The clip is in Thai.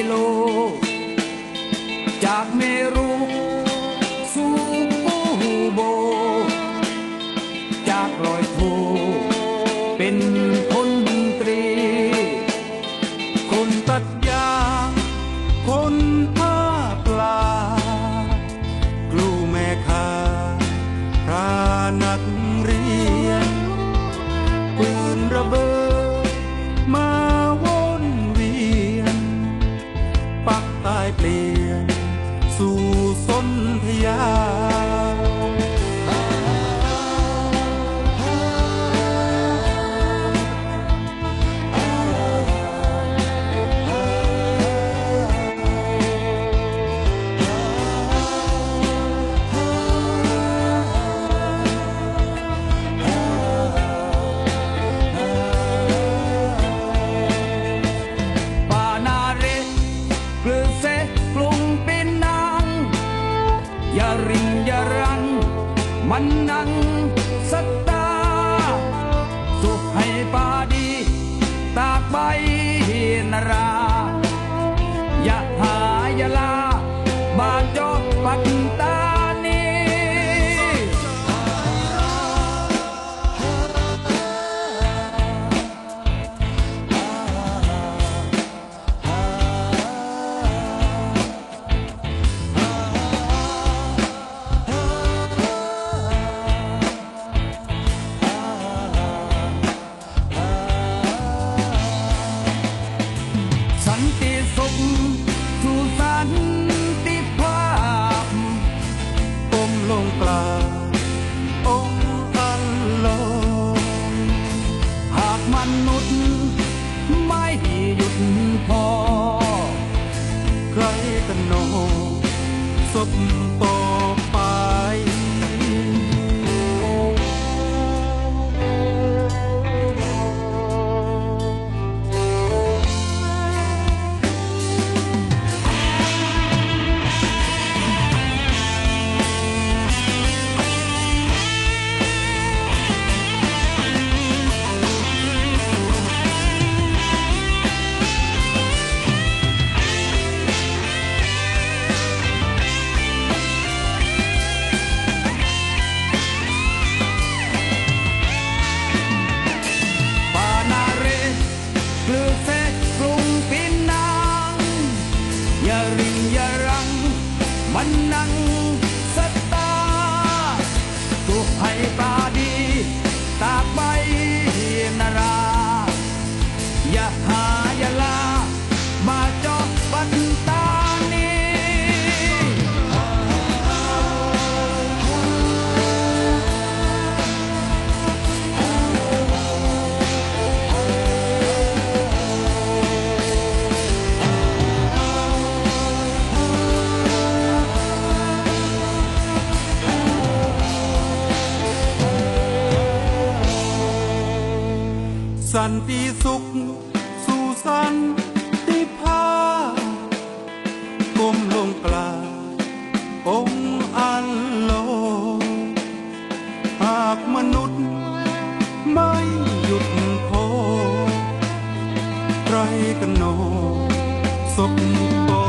ิโล จากเมรุสู่ปูโบ จากลอยทูเป็นคนตรี คนตัดยา คนพ ริงยรังมันนังสตา สุขให นติสุข สู่สันติภาพก้มลงกราบองอันโล หากมนุษย์ไม่หยุดโพใไรกันโนสกปร